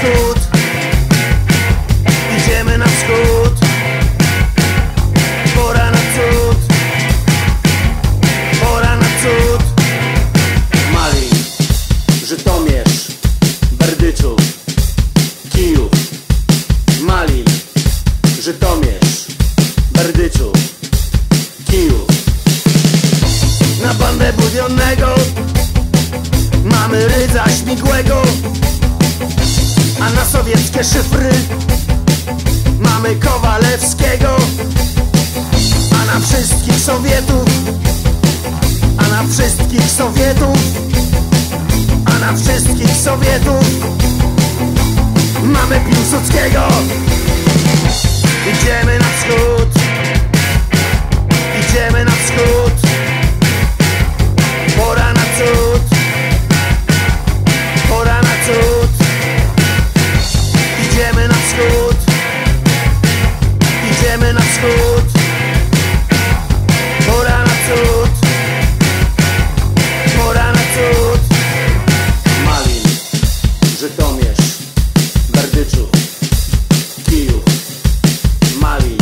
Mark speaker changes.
Speaker 1: wschód. Idziemy na wschód. Pora na cud. Pora na cud. Malin, Żytomierz, Berdyczów, Kijów. Malin, Żytomierz, Berdyczów, Kijów. Na bandę budionego Mamy rydza śmigłego a na sowieckie szyfry mamy Kowalewskiego, a na wszystkich Sowietów, a na wszystkich Sowietów, a na wszystkich Sowietów mamy Piłsudskiego. Berdyczów, Kijów, Malin,